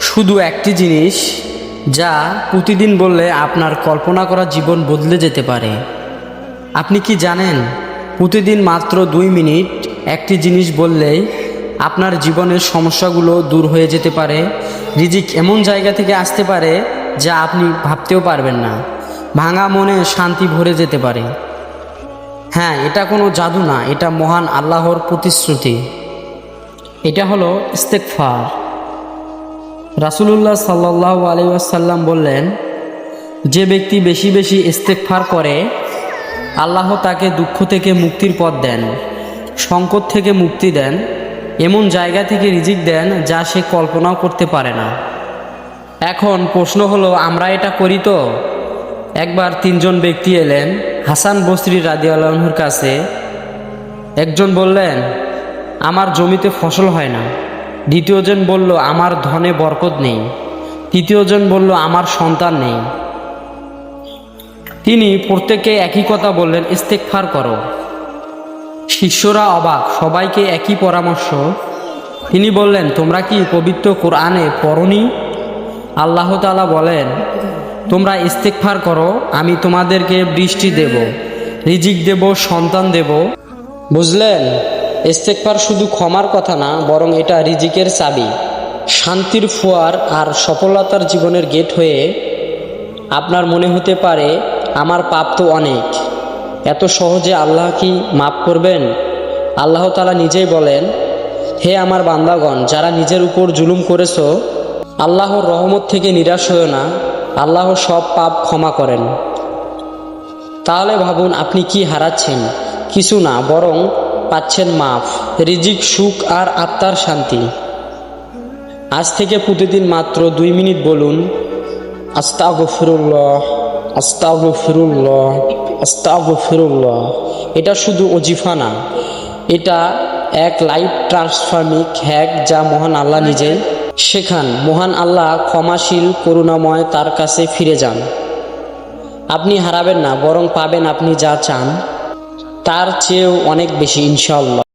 শুধু একটি জিনিস, যা প্রতিদিন বললে আপনার কল্পনা করা জীবন বদলে যেতে পারে। আপনি কি জানেন, প্রতিদিন মাত্র দুই মিনিট একটি জিনিস বললেই আপনার জীবনের সমস্যাগুলো দূর হয়ে যেতে পারে, রিজিক এমন জায়গা থেকে আসতে পারে, যা আপনি ভাবতেও পারবেন না। ভাঙা মনে শান্তি ভরে যেতে পারে। হ্যাঁ এটা কোনো জাদু না, এটা মহান আল্লাহর প্রতিশ্রুতি। এটা হলো ইস্তেকফার রাসুলুল্লাহ সাল্লাহ আলী আসাল্লাম বললেন, যে ব্যক্তি বেশি বেশি ইস্তেকফার করে, আল্লাহ তাকে দুঃখ থেকে মুক্তির পথ দেন, সংকট থেকে মুক্তি দেন, এমন জায়গা থেকে রিজিক দেন যা সে কল্পনাও করতে পারে না। এখন প্রশ্ন হলো, আমরা এটা করি তো? একবার তিনজন ব্যক্তি এলেন, হাসান বস্রি রাদি আল্লাহর কাছে। একজন বললেন, আমার জমিতে ফসল হয় না। দ্বিতীয়জন বলল, আমার ধনে বরকত নেই। তৃতীয়জন বলল, আমার সন্তান নেই। তিনি প্রত্যেকে একই কথা বললেন, ইস্তেকফার করো। শিষ্যরা অবাক, সবাইকে একই পরামর্শ। তিনি বললেন, তোমরা কি পবিত্র কোরআনে পড়নি? আল্লাহ তাআলা বলেন, তোমরা ইস্তেকফার করো, আমি তোমাদেরকে বৃষ্টি দেব, রিজিক দেব, সন্তান দেব। বুঝলেন? ইস্তেকফার শুধু ক্ষমার কথা না, বরং এটা রিজিকের চাবি। শান্তির ফোয়ার আর সফলতার জীবনের গেট হয়ে আপনার মনে হতে পারে, আমার পাপ তো অনেক। এত সহজে আল্লাহ কি মাফ করবেন? আল্লাহ তালা নিজেই বলেন, হে আমার বান্দাগণ, যারা নিজের উপর জুলুম করেছ, আল্লাহর রহমত থেকে নিরাশ হয়েও না, আল্লাহ সব পাপ ক্ষমা করেন। তাহলে ভাবুন, আপনি কি হারাচ্ছেন? কিছু না, বরং পাচ্ছেন মাফ, রিজিক, সুখ আর আত্মার শান্তি। আজ থেকে প্রতিদিন মাত্র দুই মিনিট বলুন, আস্তাগফিরুল্লাহ আস্তাগফিরুল্লাহ আস্তাগফিরুল্লাহ। এটা শুধু অজিফা না, এটা এক লাইফ ট্রান্সফর্মিক হ্যাক যা মহান আল্লাহ নিজেই শেখান। মহান আল্লাহ ক্ষমাশীল, করুণাময় তার কাছে ফিরে যান। আপনি হারাবেন না, বরং পাবেন আপনি যা চান। তার চেয়েও অনেক বেশি ইনশাল্লাহ